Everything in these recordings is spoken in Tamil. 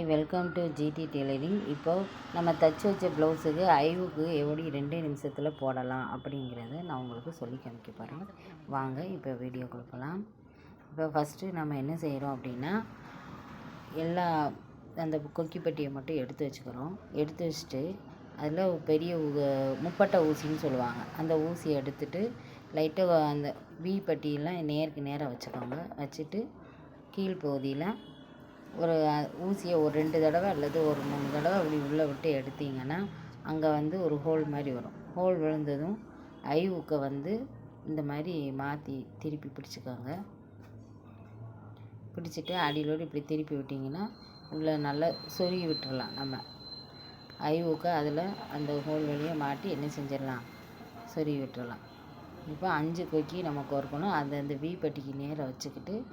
Hi welcome to GD tailoring இப்போது நம்ம தச்சு வச்ச ப்ளவுஸுக்கு ஐவுக்கு எப்படி ரெண்டே நிமிஷத்தில் போடலாம் அப்படிங்கிறத நான் உங்களுக்கு சொல்லி காமிக்க போகிறேன் வாங்க இப்போ வீடியோ கொடுக்கலாம் இப்போ ஃபஸ்ட்டு நம்ம என்ன செய்கிறோம் அப்படின்னா எல்லா அந்த கொக்கிப்பட்டியை மட்டும் எடுத்து வச்சுக்கிறோம். எடுத்து வச்சுட்டு அதில் பெரிய ஊ- முப்பட்டை ஊசின்னு சொல்லுவாங்க. அந்த ஊசியை எடுத்துட்டு லைட்டாக அந்த வி பட்டியெல்லாம் நேருக்கு நேராக வச்சுக்கோங்க. வச்சுட்டு கீழ் பகுதியில் ஒரு ஊசியை ஒரு ரெண்டு தடவை அல்லது ஒரு மூணு தடவை அப்படி உள்ளே விட்டு எடுத்தீங்கன்னா அங்கே வந்து ஒரு ஹோல் மாதிரி வரும். ஹோல் விழுந்ததும் ஐ வந்து இந்த மாதிரி மாற்றி திருப்பி பிடிச்சிக்கோங்க. பிடிச்சிட்டு அடியிலோடு இப்படி திருப்பி விட்டிங்கன்னா உள்ளே நல்லா சொருகி விட்டுறலாம் நம்ம. ஐ அதில் அந்த ஹோல் வழியை மாட்டி என்ன செஞ்சிடலாம்? சொருகி விட்டுடலாம் இப்போ அஞ்சு கொக்கி நமக்கு ஒர்க்கணும் அந்த அந்த வி பட்டிக்கு நேராக வச்சுக்கிட்டு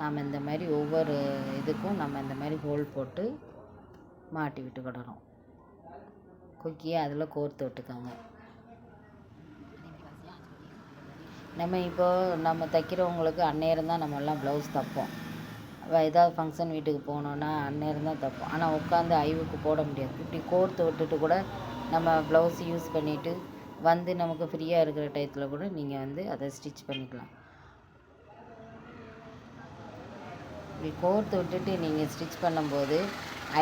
நாம் இந்த மாதிரி ஒவ்வொரு இதுக்கும் நம்ம இந்த மாதிரி ஹோல் போட்டு மாட்டி விட்டுக்கிடணும் கொக்கியை அதில் கோர்த்து விட்டுக்கோங்க. நம்ம இப்போ நம்ம தைக்கிறவங்களுக்கு அந்நேரம் தான் நம்மெல்லாம் ப்ளவுஸ் தைப்போம். ஏதாவது ஃபங்க்ஷன் வீட்டுக்கு போகணுன்னா அந்நேரம் தான் தைப்போம். ஆனால் உட்காந்து ஐவுக்கு போட முடியாது. இப்படி கோர்த்து விட்டுட்டு கூட நம்ம ப்ளவுஸ் யூஸ் பண்ணிவிட்டு வந்து நமக்கு ஃப்ரீயாக இருக்கிற டயத்தில் கூட நீங்கள் வந்து அதை ஸ்டிச் பண்ணிக்கலாம். இப்படி கோர்த்து விட்டுட்டு நீங்கள் ஸ்டிச் பண்ணும்போது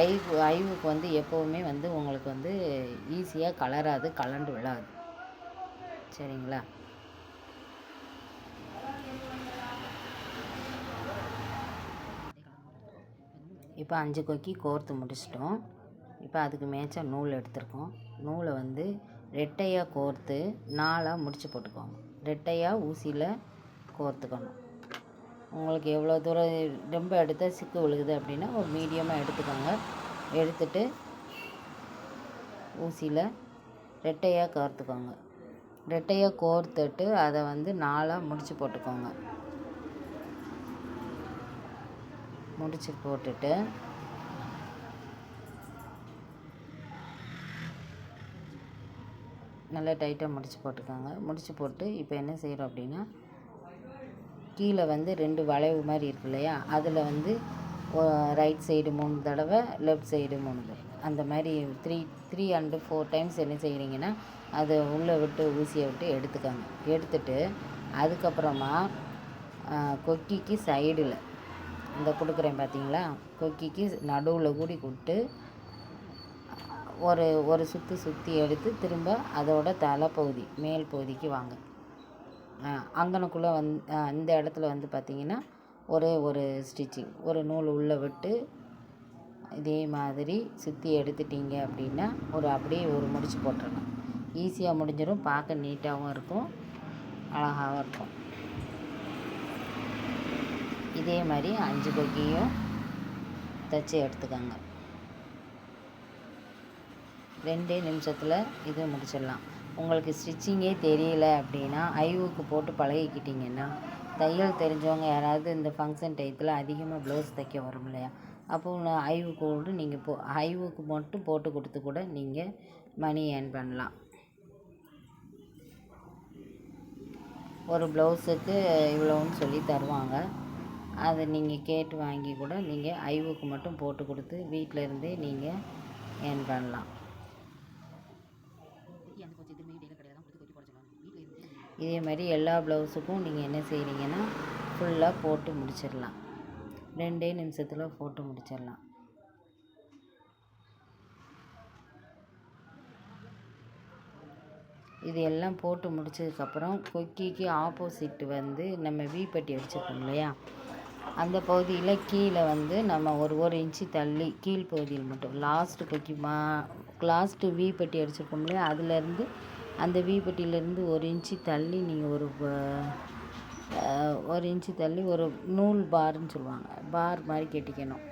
ஐ ஐவுக்கு வந்து எப்போவுமே வந்து உங்களுக்கு வந்து ஈஸியாக கலராது கலண்டு விழாது. சரிங்களா? இப்போ அஞ்சு கொக்கி கோர்த்து முடிச்சிட்டோம். இப்போ அதுக்கு மேய்ச்சா நூல் எடுத்திருக்கோம். நூலை வந்து ரெட்டையாக கோர்த்து நாலாக முடிச்சு போட்டுக்கோங்க. ரெட்டையாக ஊசியில் கோர்த்துக்கணும். உங்களுக்கு எவ்வளோ தூரம் ரொம்ப எடுத்தால் சிக்கு விழுகுது அப்படின்னா ஒரு மீடியமாக எடுத்துக்கோங்க. எடுத்துட்டு ஊசியில் ரெட்டையாக கோர்த்துக்கோங்க. ரெட்டையாக கோர்த்துட்டு அதை வந்து நாலாக முடிச்சு போட்டுக்கோங்க. முடிச்சு போட்டுட்டு நல்லா டைட்டாக முடிச்சு போட்டுக்கோங்க. முடிச்சு போட்டு இப்போ என்ன செய்கிறோம் அப்படின்னா கீழே வந்து ரெண்டு வளைவு மாதிரி இருக்கு இல்லையா? அதில் வந்து ரைட் சைடு மூணு தடவை லெஃப்ட் சைடு மூணு தடவை. அந்த மாதிரி three three and four times என்ன செய்கிறீங்கன்னா அதை உள்ளே விட்டு ஊசியை விட்டு எடுத்துக்கோங்க. எடுத்துட்டு அதுக்கப்புறமா கொக்கிக்கு சைடில் இந்த கொடுக்குறேன் பார்த்தீங்களா கொக்கிக்கு நடுவில் கூடி கொடுத்து ஒரு ஒரு சுற்றி சுற்றி எடுத்து திரும்ப அதோட தலைப்பகுதி மேல் பகுதிக்கு வாங்க. அங்கனக்குள்ளே வந் அந்த இந்த இடத்துல வந்து பார்த்திங்கன்னா ஒரே ஒரு ஸ்டிச்சிங் ஒரு நூல் உள்ளே விட்டு இதே மாதிரி சுற்றி எடுத்துட்டீங்க அப்படின்னா ஒரு அப்படியே ஒரு முடிச்சு போட்டுடலாம் ஈஸியாக முடிஞ்சிடும் பார்க்க நீட்டாகவும் இருக்கும் அழகாகவும் இருக்கும். இதே மாதிரி அஞ்சு கொக்கியும் தைச்சி எடுத்துக்கோங்க. ரெண்டே நிமிஷத்தில் இது முடிச்சிடலாம். உங்களுக்கு ஸ்டிச்சிங்கே தெரியல அப்படின்னா ஐவுக்கு போட்டு பழகிக்கிட்டிங்கன்னா தையல் தெரிஞ்சவங்க யாராவது இந்த ஃபங்க்ஷன் டயத்தில் அதிகமாக ப்ளவுஸ் தைக்க வரும் இல்லையா? அப்போ ஐவுக்கு கூட நீங்கள் போ ஐவுக்கு மட்டும் போட்டு கொடுத்து கூட நீங்கள் மணி ஏர்ன் பண்ணலாம். ஒரு ப்ளவுஸுக்கு இவ்வளோன்னு சொல்லி தருவாங்க. அதை நீங்கள் கேட்டு வாங்கி கூட நீங்கள் ஐவுக்கு மட்டும் போட்டு கொடுத்து வீட்டில் இருந்தே நீங்கள் ஏர்ன் பண்ணலாம். இதே மாதிரி எல்லா ப்ளவுஸுக்கும் நீங்கள் என்ன செய்கிறீங்கன்னா ஃபுல்லாக போட்டு முடிச்சிடலாம். ரெண்டே நிமிஷத்தில் போட்டு முடிச்சிடலாம். இது எல்லாம் போட்டு முடிச்சதுக்கப்புறம் கொக்கிக்கு ஆப்போசிட் வந்து நம்ம வீப்பட்டி வச்சுருக்கோம் அடிச்சிருக்கோம் இல்லையா? அந்த பகுதியில் கீழே வந்து நம்ம ஒரு ஒரு இன்ச்சு தள்ளி கீழ் பகுதியில் மட்டும் லாஸ்ட்டு கொக்கி மா லாஸ்ட்டு வி அடிச்சிருக்கோம் இல்லையா? அதுலேருந்து அந்த வீப்பட்டியிலேருந்து ஒரு இன்ச்சு தள்ளி நீங்கள் ஒரு ஒரு இன்ச்சு தள்ளி ஒரு நூல் பார்ன்னு சொல்லுவாங்க. பார் மாதிரி கட்டிக்கணும்.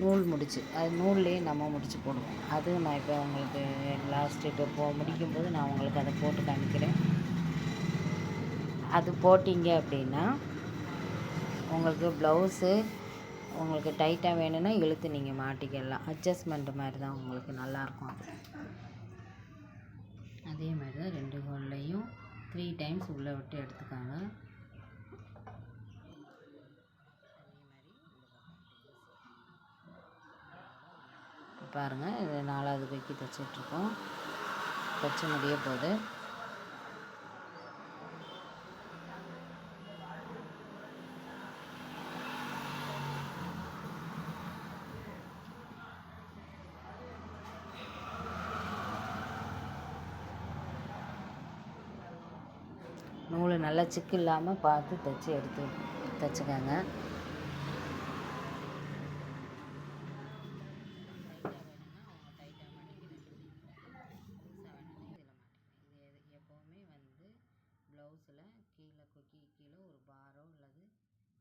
நூல் முடிச்சு அது நூல்லையே நம்ம முடிச்சு போடுவோம். அதுவும் நான் இப்போ உங்களுக்கு லாஸ்ட்டு இப்போ போ முடிக்கும்போது நான் உங்களுக்கு அதை போட்டு காமிக்கிறேன். அது போட்டிங்க அப்படின்னா உங்களுக்கு ப்ளவுஸு உங்களுக்கு டைட்டாக வேணும்னா இழுத்து நீங்கள் மாட்டிக்கலாம். அட்ஜஸ்ட்மெண்ட் மாதிரி தான் உங்களுக்கு நல்லாயிருக்கும் அது அதே மாதிரி தான் ரெண்டு ஹோல்லையும் த்ரீ டைம்ஸ் உள்ளே விட்டு எடுத்துக்காங்க. பாருங்கள் இது நாலாவது கொக்கி தைச்சிட்ருக்கோம் தைச்சு முடிய போகுது. நூல் நல்லா சிக்கு இல்லாமல் பார்த்து தைச்சி எடுத்து தைச்சிக்கோங்க. எப்போவுமே வந்து ப்ளவுஸில் கீழே கொக்கி கீழே ஒரு பாரோ அல்லது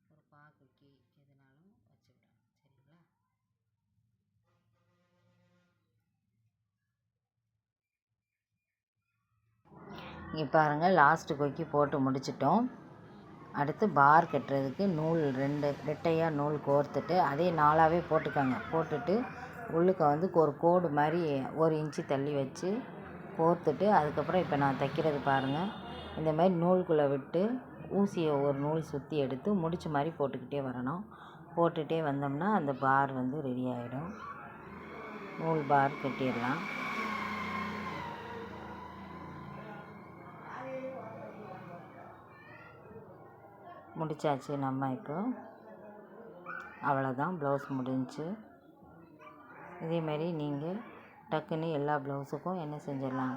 ஒரு பா கொக்கி இங்கே பாருங்கள் லாஸ்ட்டு கொக்கி போட்டு முடிச்சிட்டோம். அடுத்து பார் கட்டுறதுக்கு நூல் ரெண்டு ரெட்டையாக நூல் கோர்த்துட்டு அதே நாளாகவே போட்டுக்கோங்க. போட்டுட்டு உள்ளுக்க வந்து ஒரு கோடு மாதிரி ஒரு இன்ச்சு தள்ளி வச்சு கோர்த்துட்டு அதுக்கப்புறம் இப்போ நான் தைக்கிறது பாருங்கள் இந்த மாதிரி நூலுக்குள்ளே விட்டு ஊசியை ஒரு நூல் சுற்றி எடுத்து முடிச்ச மாதிரி போட்டுக்கிட்டே வரணும். போட்டுகிட்டே வந்தோம்னா அந்த பார் வந்து ரெடி ஆகிடும் நூல் பார் கட்டிடலாம். முடிச்சாச்சு நம்ம இப்போ. அவ்வளோதான் ப்ளவுஸ் முடிஞ்சுச்சு இதேமாரி நீங்கள் டக்குன்னு எல்லா ப்ளவுஸுக்கும் என்ன செஞ்சிடலாம்?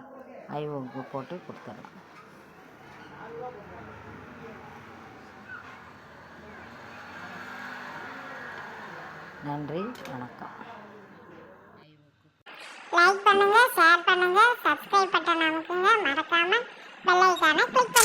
ஐஓக்கு போட்டு கொடுத்துடலாம். நன்றி வணக்கம். லைக் பண்ணுங்க ஷேர் பண்ணுங்க சப்ஸ்கிரைப் பட்டன் அமுக்குங்க. மறக்காம பெல் ஐக்கானை கிளிக்